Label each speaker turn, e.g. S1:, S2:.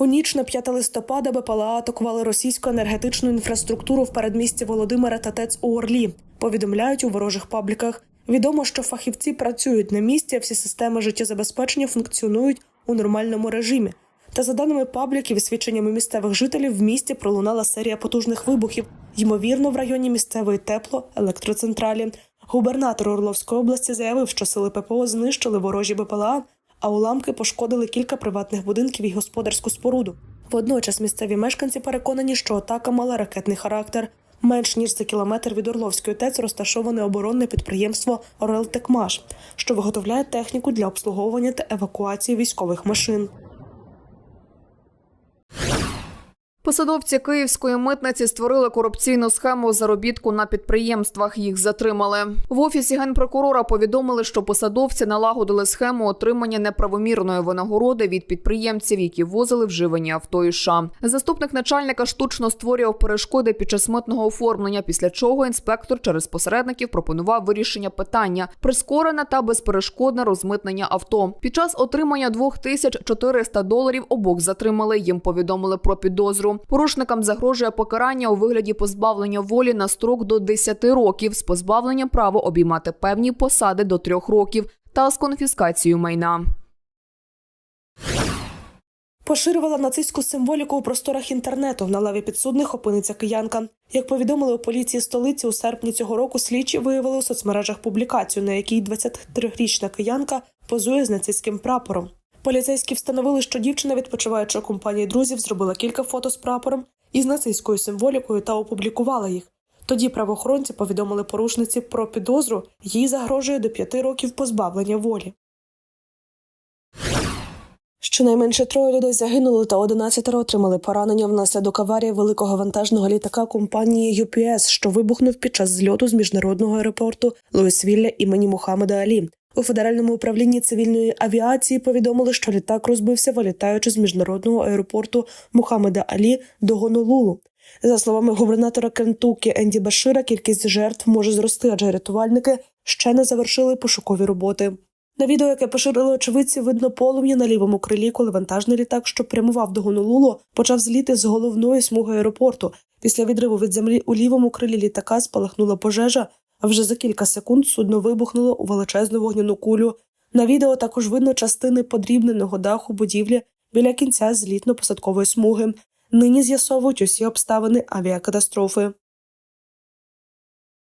S1: У ніч на 5 листопада БПЛА атакували російську енергетичну інфраструктуру в передмісті Володимира та ТЕЦ у Орлі. Повідомляють у ворожих пабліках. Відомо, що фахівці працюють на місці, а всі системи життєзабезпечення функціонують у нормальному режимі. Та за даними пабліків і свідченнями місцевих жителів, в місті пролунала серія потужних вибухів, ймовірно, в районі місцевої тепло-електроцентралі. Губернатор Орловської області заявив, що сили ППО знищили ворожі БПЛА, а уламки пошкодили кілька приватних будинків і господарську споруду. Водночас місцеві мешканці переконані, що атака мала ракетний характер. Менш ніж за кілометр від Орловської ТЕЦ розташоване оборонне підприємство «Орелтекмаш», що виготовляє техніку для обслуговування та евакуації військових машин.
S2: Посадовці київської митниці створили корупційну схему заробітку на підприємствах. Їх затримали в офісі генпрокурора. Повідомили, що посадовці налагодили схему отримання неправомірної винагороди від підприємців, які возили вживані авто і США. Заступник начальника штучно створював перешкоди під час митного оформлення. Після чого інспектор через посередників пропонував вирішення питання прискорене та безперешкодне розмитнення авто. Під час отримання 2400 доларів обох затримали. Їм повідомили про підозру. Порушникам загрожує покарання у вигляді позбавлення волі на строк до 10 років з позбавленням права обіймати певні посади до 3 років та з конфіскацією майна.
S1: Поширювала нацистську символіку у просторах інтернету. На лаві підсудних опиниться киянка. Як повідомили у поліції столиці, у серпні цього року слідчі виявили у соцмережах публікацію, на якій 23-річна киянка позує з нацистським прапором. Поліцейські встановили, що дівчина, відпочиваючи у компанії друзів, зробила кілька фото з прапором із нацистською символікою та опублікувала їх. Тоді правоохоронці повідомили порушниці про підозру, їй загрожує до п'яти років позбавлення волі. Щонайменше троє людей загинули та 11 отримали поранення внаслідок аварії великого вантажного літака компанії UPS, що вибухнув під час зльоту з міжнародного аеропорту Луїсвілля імені Мухаммеда Алі. У федеральному управлінні цивільної авіації повідомили, що літак розбився, вилітаючи з міжнародного аеропорту Мухаммеда Алі до Гонолулу. За словами губернатора Кентукі Енді Башира, кількість жертв може зрости, адже рятувальники ще не завершили пошукові роботи. На відео, яке поширили очевидці, видно полум'я на лівому крилі, коли вантажний літак, що прямував до Гонолулу, почав зліти з головної смуги аеропорту. Після відриву від землі у лівому крилі літака спалахнула пожежа, а вже за кілька секунд судно вибухнуло у величезну вогняну кулю. На відео також видно частини подрібненого даху будівлі біля кінця злітно-посадкової смуги. Нині з'ясовують усі обставини авіакатастрофи.